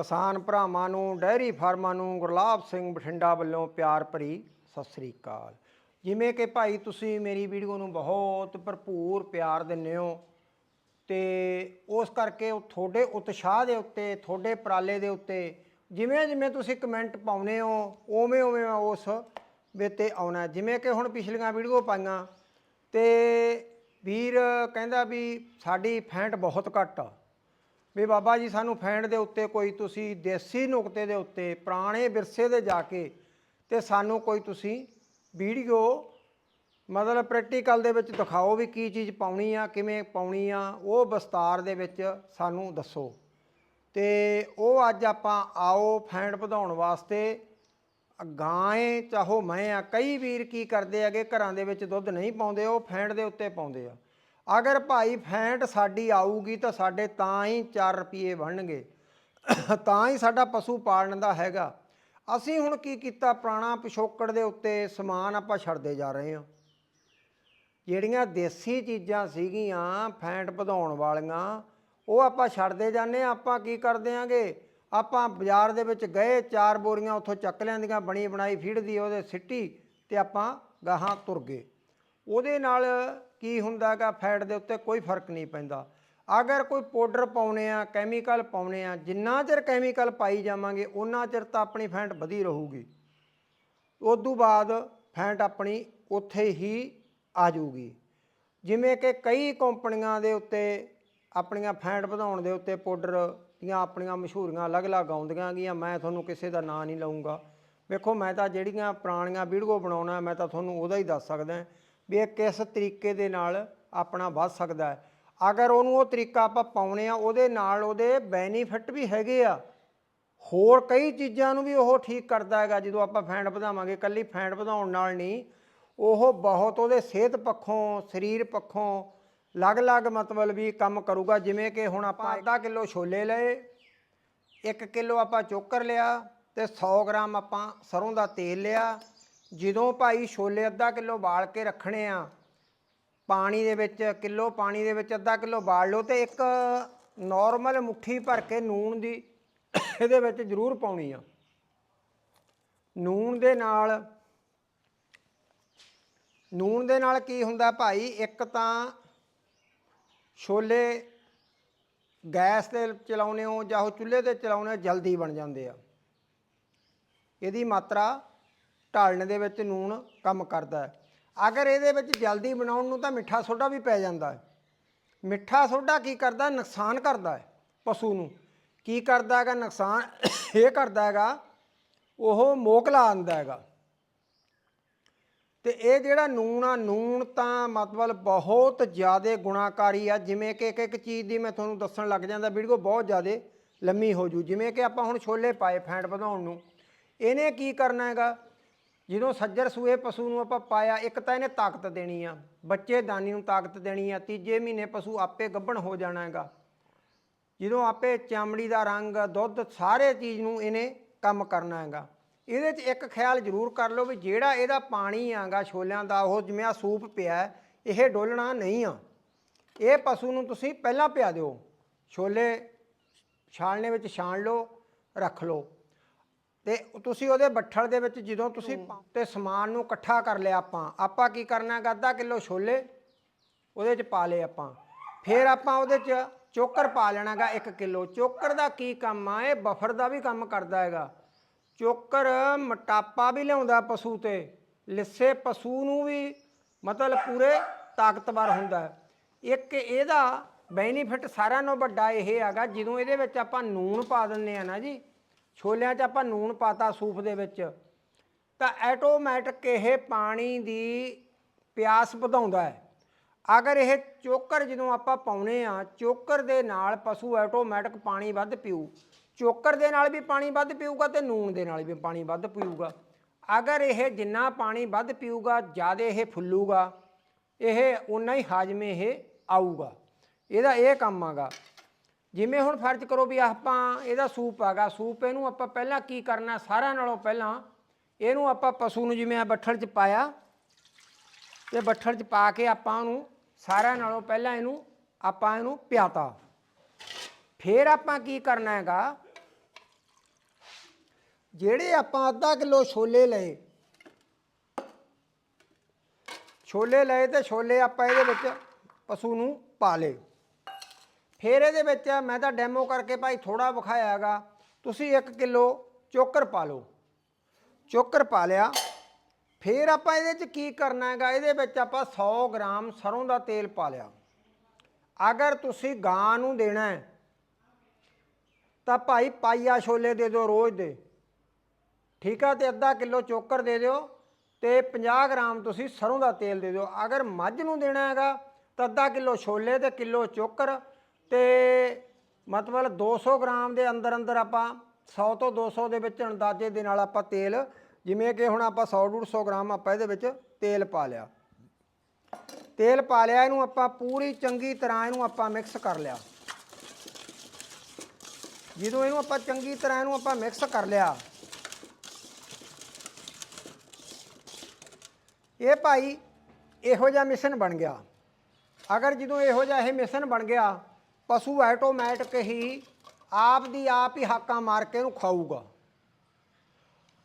ਕਿਸਾਨ ਭਰਾਵਾਂ ਨੂੰ ਡੈਰੀ ਫਾਰਮਾਂ ਨੂੰ ਗੁਰਲਾਬ ਸਿੰਘ ਬਠਿੰਡਾ ਵੱਲੋਂ ਪਿਆਰ ਭਰੀ ਸਤਿ ਸ੍ਰੀ ਅਕਾਲ। ਜਿਵੇਂ ਕਿ ਭਾਈ ਤੁਸੀਂ ਮੇਰੀ ਵੀਡੀਓ ਨੂੰ ਬਹੁਤ ਭਰਪੂਰ ਪਿਆਰ ਦਿੰਦੇ ਹੋ ਤੇ ਉਸ ਕਰਕੇ ਉਹ ਤੁਹਾਡੇ ਉਤਸ਼ਾਹ ਦੇ ਉੱਤੇ, ਤੁਹਾਡੇ ਪ੍ਰਾਲੇ ਦੇ ਉੱਤੇ ਜਿਵੇਂ ਜਿਵੇਂ ਤੁਸੀਂ ਕਮੈਂਟ ਪਾਉਨੇ ਹੋ ਉਵੇਂ ਉਵੇਂ ਮੈਂ ਉਸ ਵੇ ਆਉਣਾ। ਜਿਵੇਂ ਕਿ ਹੁਣ ਪਿਛਲੀਆਂ ਵੀਡੀਓ ਪਾਈਆਂ ਤੇ ਵੀਰ ਕਹਿੰਦਾ ਵੀ ਸਾਡੀ ਫੈਂਟ ਬਹੁਤ ਘੱਟ ਆ। ਵੀ ਬਾਬਾ ਜੀ, ਸਾਨੂੰ ਫੈਂਡ ਦੇ ਉੱਤੇ ਕੋਈ ਤੁਸੀਂ ਦੇਸੀ ਨੁਕਤੇ ਦੇ ਉੱਤੇ, ਪੁਰਾਣੇ ਵਿਰਸੇ ਦੇ ਜਾ ਕੇ ਤੇ ਸਾਨੂੰ ਕੋਈ ਤੁਸੀਂ ਵੀਡੀਓ, ਮਤਲਬ ਪ੍ਰੈਕਟੀਕਲ ਦੇ ਵਿੱਚ ਦਿਖਾਓ ਵੀ ਕੀ ਚੀਜ਼ ਪਾਉਣੀ ਆ, ਕਿਵੇਂ ਪਾਉਣੀ ਆ, ਉਹ ਵਿਸਤਾਰ ਦੇ ਵਿੱਚ ਸਾਨੂੰ ਦੱਸੋ। ਤੇ ਉਹ ਅੱਜ ਆਪਾਂ ਆਓ ਫੈਂਡ ਵਧਾਉਣ ਵਾਸਤੇ। ਗਾਂ ਏ ਚਾਹੋ ਮੈਂ ਆ, ਕਈ ਵੀਰ ਕੀ ਕਰਦੇ ਹੈਗੇ, ਘਰਾਂ ਦੇ ਵਿੱਚ ਦੁੱਧ ਨਹੀਂ ਪਾਉਂਦੇ, ਉਹ ਫੈਂਡ ਦੇ ਉੱਤੇ ਪਾਉਂਦੇ ਆ। ਅਗਰ ਭਾਈ ਫੈਂਟ ਸਾਡੀ ਆਊਗੀ ਤਾਂ ਸਾਡੇ ਤਾਂ ਹੀ 4 ਰੁਪਏ ਬਣਨਗੇ। ਤਾਂ ਹੀ ਸਾਡਾ ਪਸ਼ੂ ਪਾਲਣ ਦਾ ਹੈਗਾ। ਅਸੀਂ ਹੁਣ ਕੀ ਕੀਤਾ? ਪੁਰਾਣਾ ਪਿਛੋਕੜ ਦੇ ਉੱਤੇ ਸਮਾਨ ਆਪਾਂ ਛੱਡਦੇ ਜਾ ਰਹੇ ਹਾਂ। ਜਿਹੜੀਆਂ ਦੇਸੀ ਚੀਜ਼ਾਂ ਸੀਗੀਆਂ, ਫੈਂਟ ਵਧਾਉਣ ਵਾਲੀਆਂ, ਉਹ ਆਪਾਂ ਛੱਡਦੇ ਜਾਂਦੇ ਹਾਂ। ਆਪਾਂ ਕੀ ਕਰਦੇ ਆਂਗੇ ਆਪਾਂ ਬਾਜ਼ਾਰ ਦੇ ਵਿੱਚ ਗਏ, ਚਾਰ ਬੋਰੀਆਂ ਉੱਥੋਂ ਚੱਕ ਲਿਆਂਦੀਆਂ, ਬਣੀ ਬਣਾਈ ਫੀਡ ਦੀ ਉਹਦੇ ਸਿੱਟੀ ਤੇ ਆਪਾਂ ਗਾਹਾਂ ਤੁਰ ਗਏ। ਉਹਦੇ ਨਾਲ ਕੀ ਹੁੰਦਾਗਾ, ਫੈਟ ਦੇ ਉੱਤੇ ਕੋਈ ਫ਼ਰਕ ਨਹੀਂ ਪੈਂਦਾ। ਅਗਰ ਕੋਈ ਪਾਊਡਰ ਪਾਉਨੇ ਆ, ਕੈਮੀਕਲ ਪਾਉਨੇ ਆ, ਜਿੰਨਾ ਚਿਰ ਕੈਮੀਕਲ ਪਾਈ ਜਾਵਾਂਗੇ ਉਹਨਾਂ ਚਿਰ ਤਾਂ ਆਪਣੀ ਫੈਂਟ ਵਧੀ ਰਹੂਗੀ। ਤੋਂ ਬਾਅਦ ਫੈਂਟ ਆਪਣੀ ਉੱਥੇ ਹੀ ਆ ਜਾਊਗੀ। ਜਿਵੇਂ ਕਿ ਕਈ ਕੰਪਨੀਆਂ ਦੇ ਉੱਤੇ ਆਪਣੀਆਂ ਫੈਂਟ ਵਧਾਉਣ ਦੇ ਉੱਤੇ ਪਾਊਡਰ ਦੀਆਂ ਆਪਣੀਆਂ ਮਸ਼ਹੂਰੀਆਂ ਅਲੱਗ-ਅਲੱਗ ਆਉਂਦੀਆਂ ਗੀਆਂ, ਮੈਂ ਤੁਹਾਨੂੰ ਕਿਸੇ ਦਾ ਨਾਂ ਨਹੀਂ ਲਵਾਂਗਾ ਵੇਖੋ, ਮੈਂ ਤਾਂ ਜਿਹੜੀਆਂ ਪੁਰਾਣੀਆਂ ਵੀਡੀਓ ਬਣਾਉਣਾ, ਮੈਂ ਤਾਂ ਤੁਹਾਨੂੰ ਉਹਦਾ ਹੀ ਦੱਸ ਸਕਦਾ। ਵੀ ਇਹ ਕਿਸ ਤਰੀਕੇ ਦੇ ਨਾਲ ਆਪਣਾ ਵੱਧ ਸਕਦਾ ਹੈ। ਅਗਰ ਉਹਨੂੰ ਉਹ ਤਰੀਕਾ ਆਪਾਂ ਪਾਉਣੇ ਆ ਉਹਦੇ ਨਾਲ ਉਹਦੇ ਬੈਨੀਫਿਟ ਵੀ ਹੈਗੇ ਆ। ਹੋਰ ਕਈ ਚੀਜ਼ਾਂ ਨੂੰ ਵੀ ਉਹ ਠੀਕ ਕਰਦਾ ਹੈਗਾ ਜਦੋਂ ਆਪਾਂ ਫੈਂਟ ਵਧਾਵਾਂਗੇ ਕੱਲੀ ਫੈਂਟ ਵਧਾਉਣ ਨਾਲ ਨਹੀਂ। ਉਹ ਬਹੁਤ ਉਹਦੇ ਸਿਹਤ ਪੱਖੋਂ ਸਰੀਰ ਪੱਖੋਂ ਅਲੱਗ-ਅਲੱਗ ਮਤਲਬ ਵੀ ਕੰਮ ਕਰੂਗਾ। ਜਿਵੇਂ ਕਿ ਹੁਣ ਆਪਾਂ ਅੱਧਾ ਕਿਲੋ ਛੋਲੇ ਲਏ 1 ਕਿਲੋ ਆਪਾਂ ਚੋਕਰ ਲਿਆ ਤੇ 100 ਗ੍ਰਾਮ ਆਪਾਂ ਸਰੋਂ ਦਾ ਤੇਲ ਲਿਆ। ਜਦੋਂ ਭਾਈ ਛੋਲੇ ਅੱਧਾ ਕਿਲੋ ਬਾਲ ਕੇ ਰੱਖਣੇ ਆ, ਪਾਣੀ ਦੇ ਵਿੱਚ, ਕਿਲੋ ਪਾਣੀ ਦੇ ਵਿੱਚ ਅੱਧਾ ਕਿਲੋ ਬਾਲ ਲਓ ਤੇ ਇੱਕ ਨਾਰਮਲ ਮੁੱਠੀ ਭਰ ਕੇ ਨੂਣ ਦੀ ਇਹਦੇ ਵਿੱਚ ਜ਼ਰੂਰ ਪਾਉਣੀ ਆ। ਨੂਣ ਦੇ ਨਾਲ, ਨੂਣ ਦੇ ਨਾਲ ਕੀ ਹੁੰਦਾ ਭਾਈ? ਇੱਕ ਤਾਂ ਛੋਲੇ ਗੈਸ ਤੇ ਚਲਾਉਨੇ ਹੋ ਜਾਂ ਉਹ ਚੁੱਲ੍ਹੇ ਤੇ ਚਲਾਉਨੇ ਹੋ, ਜਲਦੀ ਬਣ ਜਾਂਦੇ ਆ। ਇਹਦੀ ਮਾਤਰਾ ਢਾਲਣ ਦੇ ਵਿੱਚ ਨੂਣ ਕੰਮ ਕਰਦਾ ਹੈ। ਅਗਰ ਇਹਦੇ ਵਿੱਚ ਜਲਦੀ ਬਣਾਉਣ ਨੂੰ ਤਾਂ ਮਿੱਠਾ ਸੋਡਾ ਵੀ ਪੈ ਜਾਂਦਾ ਹੈ। ਮਿੱਠਾ ਸੋਡਾ ਕੀ ਕਰਦਾ ਨੁਕਸਾਨ ਕਰਦਾ ਹੈ ਪਸ਼ੂ ਨੂੰ। ਕੀ ਕਰਦਾ ਹੈਗਾ? ਨੁਕਸਾਨ ਇਹ ਕਰਦਾ ਹੈਗਾ, ਉਹ ਮੋਕਲਾ ਆਂਦਾ ਹੈਗਾ। ਤੇ ਇਹ ਜਿਹੜਾ ਨੂਣ ਆ, ਨੂਣ ਤਾਂ ਮਤਲਬ ਬਹੁਤ ਜ਼ਿਆਦਾ ਗੁਣਾਕਾਰੀ ਆ। ਜਿਵੇਂ ਕਿ ਇੱਕ ਇੱਕ ਚੀਜ਼ ਦੀ ਮੈਂ ਤੁਹਾਨੂੰ ਦੱਸਣ ਲੱਗ ਜਾਂਦਾ, ਵੀਡੀਓ ਬਹੁਤ ਜ਼ਿਆਦਾ ਲੰਮੀ ਹੋ ਜੂ। ਜਿਵੇਂ ਕਿ ਆਪਾਂ ਹੁਣ ਛੋਲੇ ਪਾਏ ਫੈਂਟ ਵਧਾਉਣ ਨੂੰ। ਇਹਨੇ ਕੀ ਕਰਨਾ ਹੈਗਾ? ਜਦੋਂ ਸੱਜਰ ਸੂਏ ਪਸ਼ੂ ਨੂੰ ਆਪਾਂ ਪਾਇਆ, ਇੱਕ ਤਾਂ ਇਹਨੇ ਤਾਕਤ ਦੇਣੀ ਆ। ਬੱਚੇ ਦਾਨੀ ਨੂੰ ਤਾਕਤ ਦੇਣੀ ਆ, ਤੀਜੇ ਮਹੀਨੇ ਪਸ਼ੂ ਆਪੇ ਗੱਭਣ ਹੋ ਜਾਣਾ ਹੈਗਾ। ਜਦੋਂ ਆਪੇ ਚਮੜੀ ਦਾ ਰੰਗ, ਦੁੱਧ, ਸਾਰੇ ਚੀਜ਼ ਨੂੰ ਇਹਨੇ ਕੰਮ ਕਰਨਾ ਹੈਗਾ। ਇਹਦੇ 'ਚ ਇੱਕ ਖਿਆਲ ਜ਼ਰੂਰ ਕਰ ਲਓ ਵੀ ਜਿਹੜਾ ਇਹਦਾ ਪਾਣੀ ਆਗਾ ਛੋਲਿਆਂ ਦਾ, ਉਹ ਜਿਵੇਂ ਆ ਸੂਪ ਪਿਆ, ਇਹ ਡੋਲਣਾ ਨਹੀਂ ਆ। ਇਹ ਪਸ਼ੂ ਨੂੰ ਤੁਸੀਂ ਪਹਿਲਾਂ ਪਿਆ ਦਿਓ। ਛੋਲੇ ਛਾਣਨੇ ਵਿੱਚ ਛਾਣ ਲਓ, ਰੱਖ ਲਓ। ਤੇ ਤੁਸੀਂ ਉਹਦੇ ਬੱਠਲ ਦੇ ਵਿੱਚ ਜਦੋਂ ਤੁਸੀਂ ਤੇ ਸਮਾਨ ਨੂੰ ਇਕੱਠਾ ਕਰ ਲਿਆ ਆਪਾਂ ਆਪਾਂ ਕੀ ਕਰਨਾ ਹੈਗਾ ਅੱਧਾ ਕਿਲੋ ਛੋਲੇ ਉਹਦੇ 'ਚ ਪਾ ਲਏ ਆਪਾਂ। ਫਿਰ ਆਪਾਂ ਉਹਦੇ 'ਚ ਚੋਕਰ ਪਾ ਲੈਣਾਗਾ 1 ਕਿਲੋ। ਚੋਕਰ ਦਾ ਕੀ ਕੰਮ ਆ ਇਹ ਬਫਰ ਦਾ ਵੀ ਕੰਮ ਕਰਦਾ ਹੈਗਾ। ਚੋਕਰ ਮੋਟਾਪਾ ਵੀ ਲਿਆਉਂਦਾ ਪਸ਼ੂ ਤੇ ਲਿੱਸੇ ਪਸ਼ੂ ਨੂੰ ਵੀ ਮਤਲਬ ਪੂਰੇ ਤਾਕਤਵਰ ਹੁੰਦਾ। ਇੱਕ ਇਹਦਾ ਬੈਨੀਫਿਟ ਸਾਰਿਆਂ ਨਾਲੋਂ ਵੱਡਾ ਇਹ ਹੈਗਾ ਜਦੋਂ ਇਹਦੇ ਵਿੱਚ ਆਪਾਂ ਨੂਣ ਪਾ ਦਿੰਦੇ ਆ ਨਾ ਜੀ ਛੋਲਿਆਂ 'ਚ ਆਪਾਂ ਨੂਣ ਪਾਤਾ ਸੂਪ ਦੇ ਵਿੱਚ, ਤਾਂ ਐਟੋਮੈਟਿਕ ਇਹ ਪਾਣੀ ਦੀ ਪਿਆਸ ਵਧਾਉਂਦਾ ਹੈ। ਅਗਰ ਇਹ ਚੋਕਰ ਜਦੋਂ ਆਪਾਂ ਪਾਉਨੇ ਆ, ਚੋਕਰ ਦੇ ਨਾਲ ਪਸ਼ੂ ਆਟੋਮੈਟਿਕ ਪਾਣੀ ਵੱਧ ਪੀਊ। ਚੋਕਰ ਦੇ ਨਾਲ ਵੀ ਪਾਣੀ ਵੱਧ ਪੀਊਗਾ ਤੇ ਨੂਣ ਦੇ ਨਾਲ ਵੀ ਪਾਣੀ ਵੱਧ ਪੀਊਗਾ। ਅਗਰ ਇਹ ਜਿੰਨਾ ਪਾਣੀ ਵੱਧ ਪੀਊਗਾ, ਜ਼ਿਆਦਾ ਇਹ ਫੁੱਲੂਗਾ, ਇਹ ਉਨਾ ਹੀ ਹਾਜ਼ਮੇ ਇਹ ਆਊਗਾ। ਇਹਦਾ ਇਹ ਕੰਮ ਆਗਾ। ਜਿਵੇਂ ਹੁਣ ਫਰਜ਼ ਕਰੋ ਵੀ ਆਪਾਂ ਇਹਦਾ ਸੂਪ ਆਗਾ ਸੂਪ ਇਹਨੂੰ ਆਪਾਂ ਪਹਿਲਾਂ ਕੀ ਕਰਨਾ, ਸਾਰਿਆਂ ਨਾਲੋਂ ਪਹਿਲਾਂ ਇਹਨੂੰ ਆਪਾਂ ਪਸ਼ੂ ਨੂੰ ਜਿਵੇਂ ਆ ਬੱਠਲ 'ਚ ਪਾਇਆ ਤੇ ਬੱਠਲ 'ਚ ਪਾ ਕੇ ਆਪਾਂ ਉਹਨੂੰ ਸਾਰਿਆਂ ਨਾਲੋਂ ਪਹਿਲਾਂ ਇਹਨੂੰ ਆਪਾਂ ਇਹਨੂੰ ਪਿਆਤਾ। ਫਿਰ ਆਪਾਂ ਕੀ ਕਰਨਾ ਹੈਗਾ, ਜਿਹੜੇ ਆਪਾਂ ਅੱਧਾ ਕਿਲੋ ਛੋਲੇ ਲਏ ਛੋਲੇ ਲਏ ਤੇ ਛੋਲੇ ਆਪਾਂ ਇਹਦੇ ਵਿੱਚ ਪਸ਼ੂ ਨੂੰ ਪਾ ਲਏ। ਫਿਰ ਇਹਦੇ ਵਿੱਚ ਮੈਂ ਤਾਂ ਡੈਮੋ ਕਰਕੇ ਭਾਈ ਥੋੜਾ ਵਿਖਾਇਆ ਹੈਗਾ ਤੁਸੀਂ 1 ਕਿਲੋ ਚੋਕਰ ਪਾ ਲਓ। ਚੋਕਰ ਪਾ ਲਿਆ। ਫਿਰ ਆਪਾਂ ਇਹਦੇ 'ਚ ਕੀ ਕਰਨਾ ਹੈਗਾ? ਇਹਦੇ ਵਿੱਚ ਆਪਾਂ 100 ਗ੍ਰਾਮ ਸਰੋਂ ਦਾ ਤੇਲ ਪਾ ਲਿਆ। ਅਗਰ ਤੁਸੀਂ ਗਾਂ ਨੂੰ ਦੇਣਾ ਹੈ, ਤਾਂ ਭਾਈ ਪਾਈਆ ਛੋਲੇ ਦੇ ਦਿਓ ਰੋਜ਼ ਦੇ। ਠੀਕ ਆ, ਤੇ ਅੱਧਾ ਕਿਲੋ ਚੋਕਰ ਦੇ ਦਿਓ ਤੇ 50 ਗ੍ਰਾਮ ਤੁਸੀਂ ਸਰੋਂ ਦਾ ਤੇਲ ਦੇ ਦਿਓ। ਅਗਰ ਮੱਝ ਨੂੰ ਦੇਣਾ ਹੈਗਾ, ਤਾਂ ਅੱਧਾ ਕਿਲੋ ਛੋਲੇ ਤੇ ਕਿਲੋ ਚੋਕਰ। ਤੇ ਮਤਲਬ 200 ਗ੍ਰਾਮ ਦੇ ਅੰਦਰ ਅੰਦਰ ਆਪਾਂ 100 ਤੋਂ 200 ਦੇ ਵਿੱਚ ਅੰਦਾਜ਼ੇ ਦੇ ਨਾਲ ਆਪਾਂ ਤੇਲ, ਜਿਵੇਂ ਕਿ ਹੁਣ ਆਪਾਂ 100 150 ਗ੍ਰਾਮ ਆਪਾਂ ਇਹਦੇ ਵਿੱਚ ਤੇਲ ਪਾ ਲਿਆ। ਤੇਲ ਪਾ ਲਿਆ, ਇਹਨੂੰ ਆਪਾਂ ਪੂਰੀ ਚੰਗੀ ਤਰ੍ਹਾਂ ਇਹਨੂੰ ਆਪਾਂ ਮਿਕਸ ਕਰ ਲਿਆ। ਜਦੋਂ ਇਹਨੂੰ ਆਪਾਂ ਚੰਗੀ ਤਰ੍ਹਾਂ ਇਹਨੂੰ ਆਪਾਂ ਮਿਕਸ ਕਰ ਲਿਆ, ਇਹ ਭਾਈ ਇਹੋ ਜਿਹਾ ਮਿਸ਼ਨ ਬਣ ਗਿਆ। ਅਗਰ ਜਦੋਂ ਇਹੋ ਜਿਹਾ ਇਹ ਮਿਸ਼ਨ ਬਣ ਗਿਆ ਪਸ਼ੂ ਆਟੋਮੈਟਿਕ ਹੀ ਆਪ ਦੀ ਆਪ ਹੀ ਹਾਕਾਂ ਮਾਰ ਕੇ ਇਹਨੂੰ ਖਾਊਗਾ।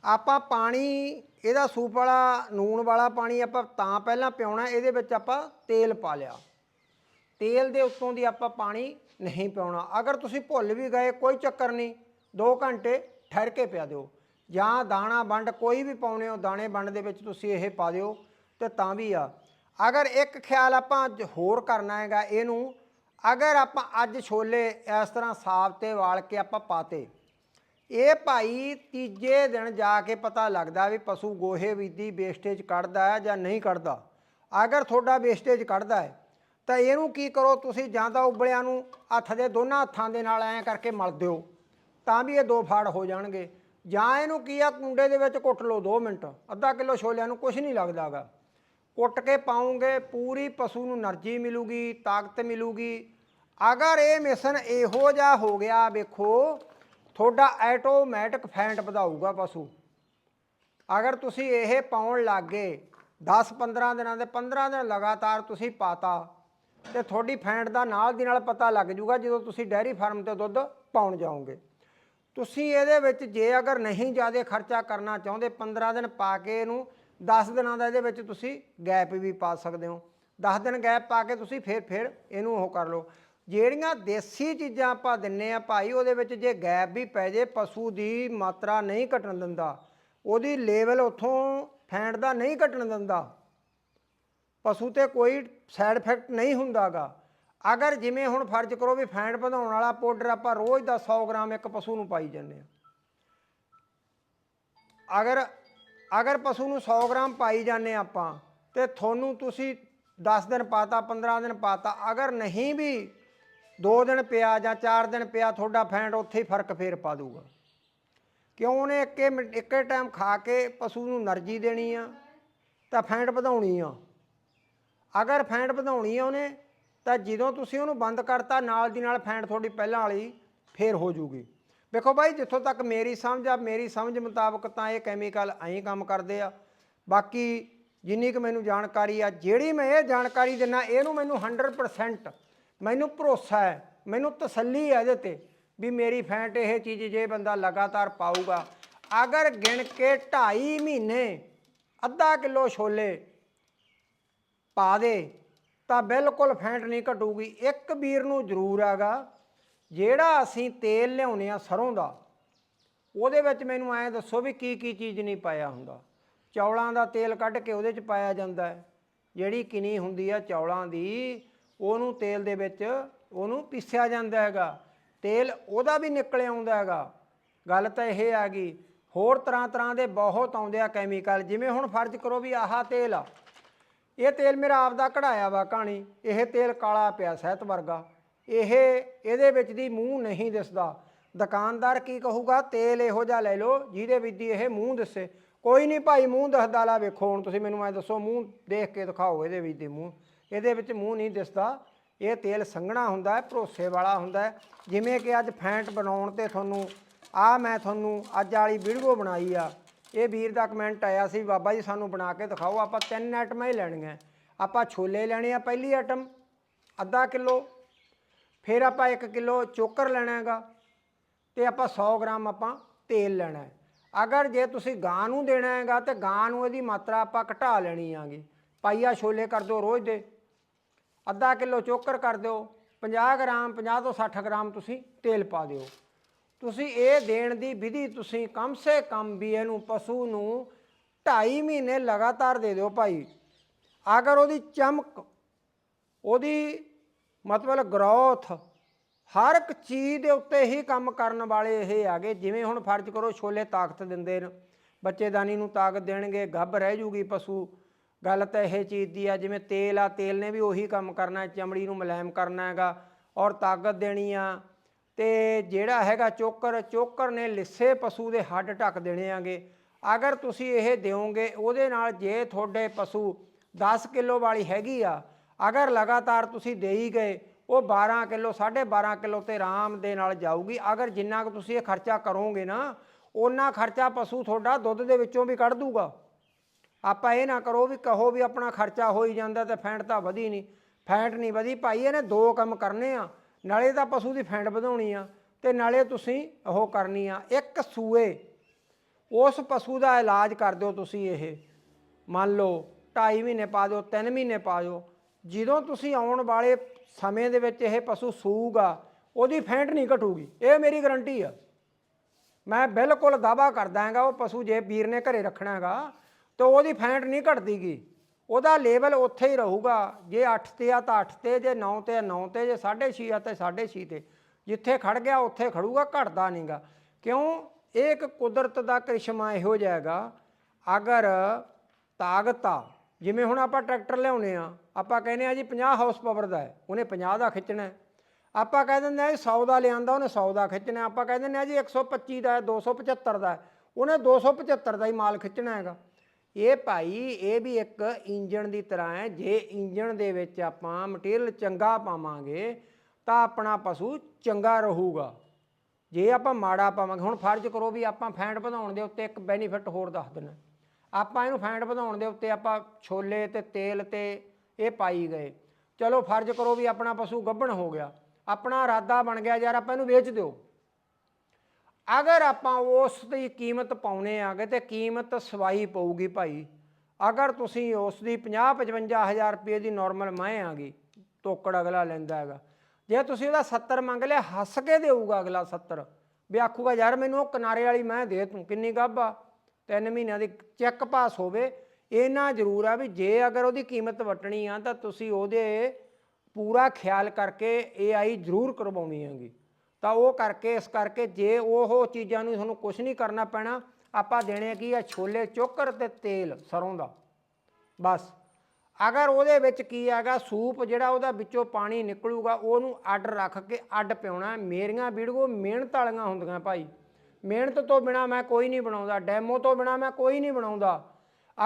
ਆਪਾਂ ਪਾਣੀ, ਇਹਦਾ ਸੂਪ ਵਾਲਾ, ਨੂਣ ਵਾਲਾ ਪਾਣੀ ਆਪਾਂ ਤਾਂ ਪਹਿਲਾਂ ਪਿਉਣਾ, ਇਹਦੇ ਵਿੱਚ ਆਪਾਂ ਤੇਲ ਪਾ ਲਿਆ। ਤੇਲ ਦੇ ਉੱਤੋਂ ਦੀ ਆਪਾਂ ਪਾਣੀ ਨਹੀਂ ਪਿਉਣਾ। ਅਗਰ ਤੁਸੀਂ ਭੁੱਲ ਵੀ ਗਏ, ਕੋਈ ਚੱਕਰ ਨਹੀਂ 2 ਘੰਟੇ ਠਹਿਰ ਕੇ ਪਿਆ ਦਿਓ। ਜਾਂ ਦਾਣਾ ਵੰਡ, ਕੋਈ ਵੀ ਪਾਉਣੇ ਹੋ, ਦਾਣੇ ਵੰਡ ਦੇ ਵਿੱਚ ਤੁਸੀਂ ਇਹ ਪਾ ਦਿਓ ਤੇ ਤਾਂ ਵੀ ਆ। ਅਗਰ ਇੱਕ ਖਿਆਲ ਆਪਾਂ ਹੋਰ ਕਰਨਾ ਹੈਗਾ, ਇਹਨੂੰ ਅਗਰ ਆਪਾਂ ਅੱਜ ਛੋਲੇ ਇਸ ਤਰ੍ਹਾਂ ਸਾਫ਼ ਤੇ ਵਾਲ ਕੇ ਆਪਾਂ ਪਾਤੇ, ਇਹ ਭਾਈ ਤੀਜੇ ਦਿਨ ਜਾ ਕੇ ਪਤਾ ਲੱਗਦਾ ਵੀ ਪਸ਼ੂ ਗੋਹੇ ਵਿੱਚ ਦੀ ਵੇਸਟੇਜ ਕੱਢਦਾ ਹੈ ਜਾਂ ਨਹੀਂ ਕੱਢਦਾ। ਅਗਰ ਤੁਹਾਡਾ ਵੇਸਟੇਜ ਕੱਢਦਾ ਹੈ, ਤਾਂ ਇਹਨੂੰ ਕੀ ਕਰੋ ਤੁਸੀਂ ਜਾਂ ਤਾਂ ਉਬਲਿਆਂ ਨੂੰ ਹੱਥ ਦੇ ਦੋਨਾਂ ਹੱਥਾਂ ਦੇ ਨਾਲ ਐਂ ਕਰਕੇ ਮਲ ਦਿਓ, ਤਾਂ ਵੀ ਇਹ ਦੋ ਫਾੜ ਹੋ ਜਾਣਗੇ। ਜਾਂ ਇਹਨੂੰ ਕੀ ਆ, ਕੁੰਡੇ ਦੇ ਵਿੱਚ ਕੁੱਟ ਲਓ 2 ਮਿੰਟ, ਅੱਧਾ ਕਿਲੋ ਛੋਲਿਆਂ ਨੂੰ ਕੁਝ ਨਹੀਂ ਲੱਗਦਾਗਾ। ਕੁੱਟ ਕੇ ਪਾਉਂਗੇ, ਪੂਰੀ ਪਸ਼ੂ ਨੂੰ એનર્ਜੀ ਮਿਲੂਗੀ, ਤਾਕਤ ਮਿਲੂਗੀ ਅਗਰ ਇਹ ਮਿਸ਼ਨ ਇਹੋ ਜਿਹਾ ਹੋ ਗਿਆ, ਵੇਖੋ, ਤੁਹਾਡਾ ਆਟੋਮੈਟਿਕ ਫੈਂਟ ਵਧਾਊਗਾ ਪਸ਼ੂ। ਅਗਰ ਤੁਸੀਂ ਇਹ ਪਾਉਣ ਲੱਗੇ 10-15 ਦਿਨਾਂ ਦੇ 15 ਦਿਨ ਲਗਾਤਾਰ ਤੁਸੀਂ ਪਾਤਾ, ਤੇ ਤੁਹਾਡੀ ਫੈਂਟ ਦਾ ਨਾਲ ਦੀ ਨਾਲ ਪਤਾ ਲੱਗ ਜੂਗਾ ਜਦੋਂ ਤੁਸੀਂ ਡੈਰੀ ਫਾਰਮ ਤੇ ਦੁੱਧ ਪਾਉਣ ਜਾਓਗੇ। ਤੁਸੀਂ ਇਹਦੇ ਵਿੱਚ ਜੇ ਅਗਰ ਨਹੀਂ ਜ਼ਿਆਦਾ ਖਰਚਾ ਕਰਨਾ ਚਾਹੁੰਦੇ 15 ਦਿਨ ਪਾ ਕੇ ਇਹਨੂੰ 10 ਦਿਨਾਂ ਦਾ ਇਹਦੇ ਵਿੱਚ ਤੁਸੀਂ ਗੈਪ ਵੀ ਪਾ ਸਕਦੇ ਹੋ। 10 ਦਿਨ ਗੈਪ ਪਾ ਕੇ ਤੁਸੀਂ ਫਿਰ ਫਿਰ ਇਹਨੂੰ ਉਹ ਕਰ ਲਓ। ਜਿਹੜੀਆਂ ਦੇਸੀ ਚੀਜ਼ਾਂ ਆਪਾਂ ਦਿੰਨੇ ਆ ਭਾਈ, ਉਹਦੇ ਵਿੱਚ ਜੇ ਗੈਪ ਵੀ ਪੈ ਜੇ, ਪਸ਼ੂ ਦੀ ਮਾਤਰਾ ਨਹੀਂ ਘਟਣ ਦਿੰਦਾ, ਉਹਦੀ ਲੈਵਲ ਉਥੋਂ ਫੈਂਟ ਦਾ ਨਹੀਂ ਘਟਣ ਦਿੰਦਾ, ਪਸ਼ੂ ਤੇ ਕੋਈ ਸਾਈਡ ਇਫੈਕਟ ਨਹੀਂ ਹੁੰਦਾਗਾ। ਅਗਰ ਜਿਵੇਂ ਹੁਣ ਫਰਜ਼ ਕਰੋ ਵੀ ਫੈਂਟ ਵਧਾਉਣ ਵਾਲਾ ਪਾਊਡਰ ਆਪਾਂ ਰੋਜ਼ ਦਾ 100 ਗ੍ਰਾਮ ਇੱਕ ਪਸ਼ੂ ਨੂੰ ਪਾਈ ਜਾਂਦੇ ਆ ਅਗਰ ਅਗਰ ਪਸ਼ੂ ਨੂੰ 100 ਗ੍ਰਾਮ ਪਾਈ ਜਾਂਦੇ ਆਪਾਂ, ਤੇ ਤੁਹਾਨੂੰ ਤੁਸੀਂ 10 ਦਿਨ ਪਾਤਾ 15 ਦਿਨ ਪਾਤਾ, ਅਗਰ ਨਹੀਂ ਵੀ ਦੋ ਦਿਨ ਪਿਆ ਜਾਂ ਚਾਰ ਦਿਨ ਪਿਆ, ਤੁਹਾਡਾ ਫੈਂਟ ਉੱਥੇ ਹੀ ਫ਼ਰਕ ਫੇਰ ਪਾ ਦੂਗਾ ਕਿਉਂ ਉਹਨੇ ਇੱਕੇ ਇੱਕੇ ਟਾਈਮ ਖਾ ਕੇ ਪਸ਼ੂ ਨੂੰ એનર્ਜੀ ਦੇਣੀ ਆ, ਤਾਂ ਫੈਂਟ ਵਧਾਉਣੀ ਆ। ਅਗਰ ਫੈਂਟ ਵਧਾਉਣੀ ਆ ਉਹਨੇ, ਤਾਂ ਜਦੋਂ ਤੁਸੀਂ ਉਹਨੂੰ ਬੰਦ ਕਰਤਾ, ਨਾਲ ਦੀ ਨਾਲ ਫੈਂਡ ਤੁਹਾਡੀ ਪਹਿਲਾਂ ਵਾਲੀ ਫੇਰ ਹੋ ਜੂਗੀ। ਵੇਖੋ ਬਾਈ, ਜਿੱਥੋਂ ਤੱਕ ਮੇਰੀ ਸਮਝ ਆ, ਮੇਰੀ ਸਮਝ ਮੁਤਾਬਕ ਤਾਂ ਇਹ ਕੈਮੀਕਲ ਐਂ ਕੰਮ ਕਰਦੇ ਆ। ਬਾਕੀ ਜਿੰਨੀ ਕੁ ਮੈਨੂੰ ਜਾਣਕਾਰੀ ਆ, ਜਿਹੜੀ ਮੈਂ ਇਹ ਜਾਣਕਾਰੀ ਦਿੰਨਾ, ਇਹਨੂੰ ਮੈਨੂੰ 100% ਮੈਨੂੰ ਭਰੋਸਾ ਹੈ, ਮੈਨੂੰ ਤਸੱਲੀ ਹੈ ਇਹਦੇ ਤੇ ਵੀ ਮੇਰੀ ਫੈਂਟ ਇਹ ਚੀਜ਼ ਜੇ ਬੰਦਾ ਲਗਾਤਾਰ ਪਾਊਗਾ, ਅਗਰ ਗਿਣ ਕੇ 2.5 ਮਹੀਨੇ ਅੱਧਾ ਕਿਲੋ ਛੋਲੇ ਪਾ ਦੇ, ਤਾਂ ਬਿਲਕੁਲ ਫੈਂਟ ਨਹੀਂ ਘਟੂਗੀ। ਇੱਕ ਵੀਰ ਨੂੰ ਜ਼ਰੂਰ ਹੈਗਾ, ਜਿਹੜਾ ਅਸੀਂ ਤੇਲ ਲਿਆਉਨੇ ਆ ਸਰੋਂ ਦਾ, ਉਹਦੇ ਵਿੱਚ ਮੈਨੂੰ ਐਂ ਦੱਸੋ ਵੀ ਕੀ ਕੀ ਚੀਜ਼ ਨਹੀਂ ਪਾਇਆ ਹੁੰਦਾ। ਚੌਲਾਂ ਦਾ ਤੇਲ ਕੱਢ ਕੇ ਉਹਦੇ 'ਚ ਪਾਇਆ ਜਾਂਦਾ ਹੈ, ਜਿਹੜੀ ਕਿਨੀ ਹੁੰਦੀ ਆ ਚੌਲਾਂ ਦੀ ਉਹਨੂੰ ਤੇਲ ਦੇ ਵਿੱਚ ਉਹਨੂੰ ਪੀਸਿਆ ਜਾਂਦਾ ਹੈਗਾ। ਤੇਲ ਉਹਦਾ ਵੀ ਨਿਕਲ ਆਉਂਦਾ ਹੈਗਾ। ਗੱਲ ਤਾਂ ਇਹ ਆ ਗਈ, ਹੋਰ ਤਰ੍ਹਾਂ ਤਰ੍ਹਾਂ ਦੇ ਬਹੁਤ ਆਉਂਦੇ ਆ ਕੈਮੀਕਲ ਜਿਵੇਂ ਹੁਣ ਫਰਜ਼ ਕਰੋ ਵੀ ਆਹਾ ਤੇਲ ਆ। ਇਹ ਤੇਲ ਮੇਰਾ ਆਪ ਦਾ ਕਢਾਇਆ ਵਾ ਕਹਾਣੀ, ਇਹ ਤੇਲ ਕਾਲਾ ਪਿਆ ਸਹਿਤ ਵਰਗਾ। ਇਹ, ਇਹਦੇ ਵਿੱਚ ਦੀ ਮੂੰਹ ਨਹੀਂ ਦਿਸਦਾ। ਦੁਕਾਨਦਾਰ ਕੀ ਕਹੂਗਾ, ਤੇਲ ਇਹੋ ਜਿਹਾ ਲੈ ਲਓ ਜਿਹਦੇ ਵਿੱਚ ਦੀ ਇਹ ਮੂੰਹ ਦਿਸੇ। ਕੋਈ ਨਹੀਂ ਭਾਈ, ਮੂੰਹ ਦਿਖਦਾ ਲਾ ਵੇਖੋ ਹੁਣ ਤੁਸੀਂ ਮੈਨੂੰ ਐ ਦੱਸੋ, ਮੂੰਹ ਦੇਖ ਕੇ ਦਿਖਾਓ ਇਹਦੇ ਵਿੱਚ ਦੀ ਮੂੰਹ। ਇਹਦੇ ਵਿੱਚ ਮੂੰਹ ਨਹੀਂ ਦਿਸਦਾ। ਇਹ ਤੇਲ ਸੰਘਣਾ ਹੁੰਦਾ ਹੈ, ਭਰੋਸੇ ਵਾਲਾ ਹੁੰਦਾ ਹੈ। ਜਿਵੇਂ ਕਿ ਅੱਜ ਫੈਂਟ ਬਣਾਉਣ ਤੇ ਤੁਹਾਨੂੰ ਆ ਮੈਂ ਤੁਹਾਨੂੰ ਅੱਜ ਵਾਲੀ ਵੀਡੀਓ ਬਣਾਈ ਆ। ਇਹ ਵੀਰ ਦਾ ਕਮੈਂਟ ਆਇਆ ਸੀ, ਬਾਬਾ ਜੀ ਸਾਨੂੰ ਬਣਾ ਕੇ ਦਿਖਾਓ, ਆਪਾਂ ਤਿੰਨ ਆਈਟਮਾਂ ਹੀ ਲੈਣੀਆਂ। ਆਪਾਂ ਛੋਲੇ ਲੈਣੇ ਆ ਪਹਿਲੀ ਆਈਟਮ, ਅੱਧਾ ਕਿਲੋ, ਫਿਰ ਆਪਾਂ 1 ਕਿਲੋ ਚੋਕਰ ਲੈਣਾ ਹੈਗਾ, ਤੇ ਆਪਾਂ 100 ਗ੍ਰਾਮ ਆਪਾਂ ਤੇਲ ਲੈਣਾ ਹੈ। ਅਗਰ ਜੇ ਤੁਸੀਂ ਗਾਂ ਨੂੰ ਦੇਣਾ ਹੈਗਾ, ਤੇ ਗਾਂ ਨੂੰ ਇਹਦੀ ਮਾਤਰਾ ਆਪਾਂ ਘਟਾ ਲੈਣੀ ਆਗੀ। ਪਾਈਆ ਛੋਲੇ ਕਰ ਦਿਓ ਰੋਜ਼ ਦੇ। ਅੱਧਾ ਕਿਲੋ ਚੋਕਰ ਕਰ ਦਿਓ 50 ਗ੍ਰਾਮ 50 ਤੋਂ 60 ਗ੍ਰਾਮ ਤੁਸੀਂ ਤੇਲ ਪਾ ਦਿਓ। ਤੁਸੀਂ ਇਹ ਦੇਣ ਦੀ ਵਿਧੀ ਤੁਸੀਂ ਕਮ ਸੇ ਕਮ ਵੀ ਇਹਨੂੰ ਪਸ਼ੂ ਨੂੰ 2.5 ਮਹੀਨੇ ਲਗਾਤਾਰ ਦੇ ਦਿਓ ਭਾਈ। ਅਗਰ ਉਹਦੀ ਚਮਕ, ਉਹਦੀ ਮਤਲਬ ਗਰੋਥ ਹਰ ਇੱਕ ਚੀਜ਼ ਦੇ ਉੱਤੇ ਹੀ ਕੰਮ ਕਰਨ ਵਾਲੇ ਇਹ ਆਗੇ ਜਿਵੇਂ ਹੁਣ ਫਰਜ਼ ਕਰੋ ਛੋਲੇ ਤਾਕਤ ਦਿੰਦੇ ਨੇ, ਬੱਚੇਦਾਨੀ ਨੂੰ ਤਾਕਤ ਦੇਣਗੇ, ਗੱਭ ਰਹਿ ਜੂਗੀ ਪਸ਼ੂ। ਗੱਲ ਤਾਂ ਇਹ ਚੀਜ਼ ਦੀ ਆ, ਜਿਵੇਂ ਤੇਲ ਆ, ਤੇਲ ਨੇ ਵੀ ਉਹੀ ਕੰਮ ਕਰਨਾ, ਚਮੜੀ ਨੂੰ ਮੁਲਾਇਮ ਕਰਨਾ ਹੈਗਾ ਔਰ ਤਾਕਤ ਦੇਣੀ ਆ। ਤੇ ਜਿਹੜਾ ਹੈਗਾ ਚੋਕਰ ਚੋਕਰ ਨੇ ਲਿੱਸੇ ਪਸ਼ੂ ਦੇ ਹੱਡ ਢੱਕ ਦੇਣੇ ਆਗੇ। ਅਗਰ ਤੁਸੀਂ ਇਹ ਦਿਓਗੇ, ਉਹਦੇ ਨਾਲ ਜੇ ਤੁਹਾਡੇ ਪਸ਼ੂ 10 ਕਿਲੋ ਵਾਲੀ ਹੈਗੀ ਆ, ਅਗਰ ਲਗਾਤਾਰ ਤੁਸੀਂ ਦੇਈ ਗਏ, ਉਹ 12 ਕਿਲੋ 12.5 ਕਿਲੋ ਤੇ ਆਰਾਮ ਦੇ ਨਾਲ ਜਾਊਗੀ। ਅਗਰ ਜਿੰਨਾ ਕੁ ਤੁਸੀਂ ਇਹ ਖਰਚਾ ਕਰੋਗੇ ਨਾ ਉਹਨਾਂ ਖਰਚਾ ਪਸ਼ੂ ਤੁਹਾਡਾ ਦੁੱਧ ਦੇ ਵਿੱਚੋਂ ਵੀ ਕੱਢ ਦੂਗਾ। ਆਪਾਂ ਇਹ ਨਾ ਕਰੋ ਵੀ ਕਹੋ ਵੀ ਆਪਣਾ ਖਰਚਾ ਹੋਈ ਜਾਂਦਾ ਤੇ ਫੈਂਟ ਤਾਂ ਵਧੀ ਨਹੀਂ। ਫੈਂਟ ਨਹੀਂ ਵਧੀ, ਭਾਈ ਇਹਨੇ ਦੋ ਕੰਮ ਕਰਨੇ ਆ, ਨਾਲੇ ਤਾਂ ਪਸ਼ੂ ਦੀ ਫੈਂਟ ਵਧਾਉਣੀ ਆ ਤੇ ਨਾਲੇ ਤੁਸੀਂ ਉਹ ਕਰਨੀ ਆ, ਇੱਕ ਸੂਏ। ਉਸ ਪਸ਼ੂ ਦਾ ਇਲਾਜ ਕਰ ਦਿਓ ਤੁਸੀਂ ਇਹ। ਮੰਨ ਲਓ 2.5 ਮਹੀਨੇ ਪਾ ਦਿਓ 3 ਮਹੀਨੇ ਪਾ ਦਿਓ। ਜਦੋਂ ਤੁਸੀਂ ਆਉਣ ਵਾਲੇ ਸਮੇਂ ਦੇ ਵਿੱਚ ਇਹ ਪਸ਼ੂ ਸੂਗਾ ਉਹਦੀ ਫੈਂਟ ਨਹੀਂ ਘਟੂਗੀ। ਇਹ ਮੇਰੀ ਗਰੰਟੀ ਆ। ਮੈਂ ਬਿਲਕੁਲ ਦਾਵਾ ਕਰਦਾ ਹਾਂਗਾ, ਉਹ ਪਸ਼ੂ ਜੇ ਵੀਰ ਨੇ ਘਰੇ ਰੱਖਣਾ ਹੈਗਾ ਤਾਂ ਉਹਦੀ ਫੈਂਟ ਨਹੀਂ ਘਟਦੀਗੀ। ਉਹਦਾ ਲੈਵਲ ਉੱਥੇ ਹੀ ਰਹੂਗਾ। ਜੇ 8 ਤੇ ਆ ਤਾਂ 8 ਤੇ ਜੇ 9 ਤੇ ਆ 9 ਤੇ ਜੇ 6.5 ਆ ਤਾਂ 6.5 ਤੇ। ਜਿੱਥੇ ਖੜ ਗਿਆ ਉੱਥੇ ਖੜੂਗਾ ਘਟਦਾ ਨਹੀਂਗਾ। ਕਿਉਂ? ਇਹ ਇੱਕ ਕੁਦਰਤ ਦਾ ਕ੍ਰਿਸ਼ਮਾ ਇਹੋ ਜਿਹਾ ਹੈਗਾ। ਅਗਰ ਤਾਕਤ ਆ ਜਿਵੇਂ ਹੁਣ ਆਪਾਂ ਟਰੈਕਟਰ ਲਿਆਉਨੇ ਆ ਆਪਾਂ ਕਹਿੰਦੇ ਆ ਜੀ 50 ਹਾਊਸ ਪਾਵਰ ਦਾ ਹੈ ਉਹਨੇ 50 ਦਾ ਖਿੱਚਣਾ ਆਪਾਂ ਕਹਿ ਦਿੰਦੇ ਆ 100 ਦਾ ਲਿਆਂਦਾ ਉਹਨੇ 100 ਦਾ ਖਿੱਚਣਾ ਆਪਾਂ ਕਹਿ ਦਿੰਦੇ ਆ ਜੀ 125 ਦਾ ਹੈ 275 ਦਾ ਹੈ, ਉਹਨੇ 275 ਦਾ ਹੀ ਮਾਲ ਖਿੱਚਣਾ ਹੈਗਾ। ਇਹ ਭਾਈ, ਇਹ ਵੀ ਇੱਕ ਇੰਜਣ ਦੀ ਤਰ੍ਹਾਂ ਹੈ। ਜੇ ਇੰਜਣ ਦੇ ਵਿੱਚ ਆਪਾਂ ਮਟੀਰੀਅਲ ਚੰਗਾ ਪਾਵਾਂਗੇ, ਤਾਂ ਆਪਣਾ ਪਸ਼ੂ ਚੰਗਾ ਰਹੂਗਾ। ਜੇ ਆਪਾਂ ਮਾੜਾ ਪਾਵਾਂਗੇ, ਹੁਣ ਫਰਜ਼ ਕਰੋ ਵੀ ਆਪਾਂ ਫੈਂਟ ਵਧਾਉਣ ਦੇ ਉੱਤੇ ਇੱਕ ਬੈਨੀਫਿਟ ਹੋਰ ਦੱਸ ਦਿੰਦਾ ਆਪਾਂ ਇਹਨੂੰ ਫੈਂਟ ਵਧਾਉਣ ਦੇ ਉੱਤੇ ਆਪਾਂ ਛੋਲੇ ਤੇ ਤੇਲ ਤੇ ਇਹ ਪਾਈ ਗਏ। ਚਲੋ ਫਰਜ਼ ਕਰੋ ਵੀ ਆਪਣਾ ਪਸ਼ੂ ਗੱਭਣ ਹੋ ਗਿਆ। ਆਪਣਾ ਇਰਾਦਾ ਬਣ ਗਿਆ, ਯਾਰ ਆਪਾਂ ਇਹਨੂੰ ਵੇਚ ਦਿਓ। ਅਗਰ ਆਪਾਂ ਉਸ ਦੀ ਕੀਮਤ ਪਾਉਨੇ ਆਗੇ ਤੇ ਕੀਮਤ ਸਵਾਈ ਪਊਗੀ ਭਾਈ। ਅਗਰ ਤੁਸੀਂ ਉਸ ਦੀ 50 55000 ਰੁਪਏ ਦੀ ਨਾਰਮਲ ਮੈਂ ਆਗੀ, ਤੋਕੜ ਅਗਲਾ ਲੈਂਦਾ ਹੈਗਾ। ਜੇ ਤੁਸੀਂ ਉਹਦਾ 70 ਮੰਗ ਲਿਆ, ਹੱਸ ਕੇ ਦੇਊਗਾ ਅਗਲਾ 70 ਵੀ ਆਖੂਗਾ, ਯਾਰ ਮੈਨੂੰ ਉਹ ਕਿਨਾਰੇ ਵਾਲੀ ਮੈਂ ਦੇ ਤੂੰ, ਕਿੰਨੀ ਗੱਭਾ ਤਿੰਨ ਮਹੀਨਿਆਂ ਦੀ ਚੈੱਕ ਪਾਸ ਹੋਵੇ। ਇਹਨਾਂ ਜ਼ਰੂਰ ਆ ਵੀ ਜੇ ਅਗਰ ਉਹਦੀ ਕੀਮਤ ਵਟਣੀ ਆ, ਤਾਂ ਤੁਸੀਂ ਉਹਦੇ ਪੂਰਾ ਖਿਆਲ ਕਰਕੇ ਏਆਈ ਜ਼ਰੂਰ ਕਰਵਾਉਣੀ ਹੈਗੀ। ਤਾਂ ਉਹ ਕਰਕੇ, ਇਸ ਕਰਕੇ ਜੇ ਉਹ ਚੀਜ਼ਾਂ ਨੂੰ ਤੁਹਾਨੂੰ ਕੁਝ ਨਹੀਂ ਕਰਨਾ ਪੈਣਾ, ਆਪਾਂ ਦੇਣੇ ਕੀ ਆ ਛੋਲੇ ਚੋਕਰ ਤੇ ਤੇਲ ਸਰੋਂ ਦਾ। ਬਸ। ਅਗਰ ਉਹਦੇ ਵਿੱਚ ਕੀ ਹੈਗਾ, ਸੂਪ ਜਿਹੜਾ ਉਹਦਾ ਵਿੱਚੋਂ ਪਾਣੀ ਨਿਕਲੂਗਾ, ਉਹਨੂੰ ਅੱਡ ਰੱਖ ਕੇ ਅੱਡ ਪਿਉਣਾ। ਮੇਰੀਆਂ ਵੀਡੀਓ ਮਿਹਨਤ ਵਾਲੀਆਂ ਹੁੰਦੀਆਂ ਭਾਈ। ਮਿਹਨਤ ਤੋਂ ਬਿਨਾ ਮੈਂ ਕੋਈ ਨਹੀਂ ਬਣਾਉਂਦਾ। ਡੈਮੋ ਤੋਂ ਬਿਨਾ ਮੈਂ ਕੋਈ ਨਹੀਂ ਬਣਾਉਂਦਾ।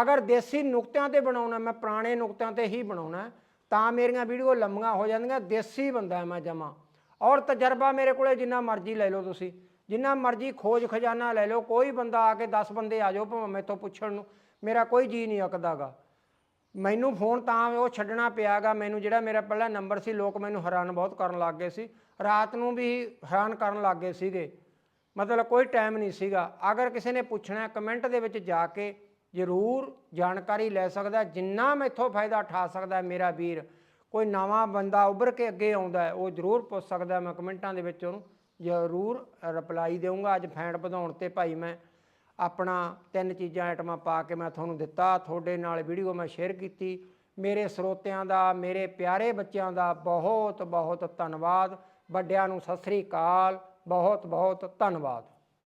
ਅਗਰ ਦੇਸੀ ਨੁਕਤਿਆਂ ਤੇ ਬਣਾਉਣਾ, ਮੈਂ ਪੁਰਾਣੇ ਨੁਕਤਿਆਂ ਤੇ ਹੀ ਬਣਾਉਣਾ, ਤਾਂ ਮੇਰੀਆਂ ਵੀਡੀਓ ਲੰਮੀਆਂ ਹੋ ਜਾਂਦੀਆਂ। ਦੇਸੀ ਬੰਦਾ ਮੈਂ ਜਮਾ। ਔਰ ਤਜਰਬਾ ਮੇਰੇ ਕੋਲੇ ਜਿੰਨਾ ਮਰਜ਼ੀ ਲੈ ਲਓ ਤੁਸੀਂ। ਜਿੰਨਾ ਮਰਜ਼ੀ ਖੋਜ ਖਜ਼ਾਨਾ ਲੈ ਲਓ, ਕੋਈ ਬੰਦਾ ਆ ਕੇ 10 ਬੰਦੇ ਆ ਜਾਓ ਭਾਵੇਂ ਮੈਥੋਂ ਪੁੱਛਣ ਨੂੰ, ਮੇਰਾ ਕੋਈ ਜੀ ਨਹੀਂ ਅਕਦਾਗਾ। ਮੈਨੂੰ ਫੋਨ ਤਾਂ ਉਹ ਛੱਡਣਾ ਪਿਆਗਾ, ਮੈਨੂੰ ਜਿਹੜਾ ਮੇਰਾ ਪਹਿਲਾ ਨੰਬਰ ਸੀ, ਲੋਕ ਮੈਨੂੰ ਹੈਰਾਨ ਬਹੁਤ ਕਰਨ ਲੱਗ ਗਏ ਸੀ। ਰਾਤ ਨੂੰ ਵੀ ਹੈਰਾਨ ਕਰਨ ਲੱਗ ਗਏ ਸੀਗੇ। ਮਤਲਬ ਕੋਈ ਟਾਈਮ ਨਹੀਂ ਸੀਗਾ। ਅਗਰ ਕਿਸੇ ਨੇ ਪੁੱਛਣਾ, ਕਮੈਂਟ ਦੇ ਵਿੱਚ ਜਾ ਕੇ ਜ਼ਰੂਰ ਜਾਣਕਾਰੀ ਲੈ ਸਕਦਾ, ਜਿੰਨਾ ਮੈਥੋਂ ਫਾਇਦਾ ਉਠਾ ਸਕਦਾ ਮੇਰਾ ਵੀਰ। ਕੋਈ ਨਵਾਂ ਬੰਦਾ ਉੱਭਰ ਕੇ ਅੱਗੇ ਆਉਂਦਾ ਹੈ, ਉਹ ਜ਼ਰੂਰ ਪੁੱਛ ਸਕਦਾ ਮੈਂ ਕਮੈਂਟਾਂ ਦੇ ਵਿੱਚ ਉਹਨੂੰ ਜ਼ਰੂਰ ਰਿਪਲਾਈ ਦੇਵਾਂਗਾ ਅੱਜ ਫੈਂਡ ਵਧਾਉਣ ਤੇ ਭਾਈ ਮੈਂ ਆਪਣਾ ਤਿੰਨ ਚੀਜ਼ਾਂ ਆਈਟਮਾਂ ਪਾ ਕੇ ਮੈਂ ਤੁਹਾਨੂੰ ਦਿੱਤਾ, ਤੁਹਾਡੇ ਨਾਲ ਵੀਡੀਓ ਮੈਂ ਸ਼ੇਅਰ ਕੀਤੀ। ਮੇਰੇ ਸਰੋਤਿਆਂ ਦਾ, ਮੇਰੇ ਪਿਆਰੇ ਬੱਚਿਆਂ ਦਾ ਬਹੁਤ ਬਹੁਤ ਧੰਨਵਾਦ। ਵੱਡਿਆਂ ਨੂੰ ਸਤਿ ਸ੍ਰੀ ਅਕਾਲ ਬਹੁਤ ਬਹੁਤ ਧੰਨਵਾਦ।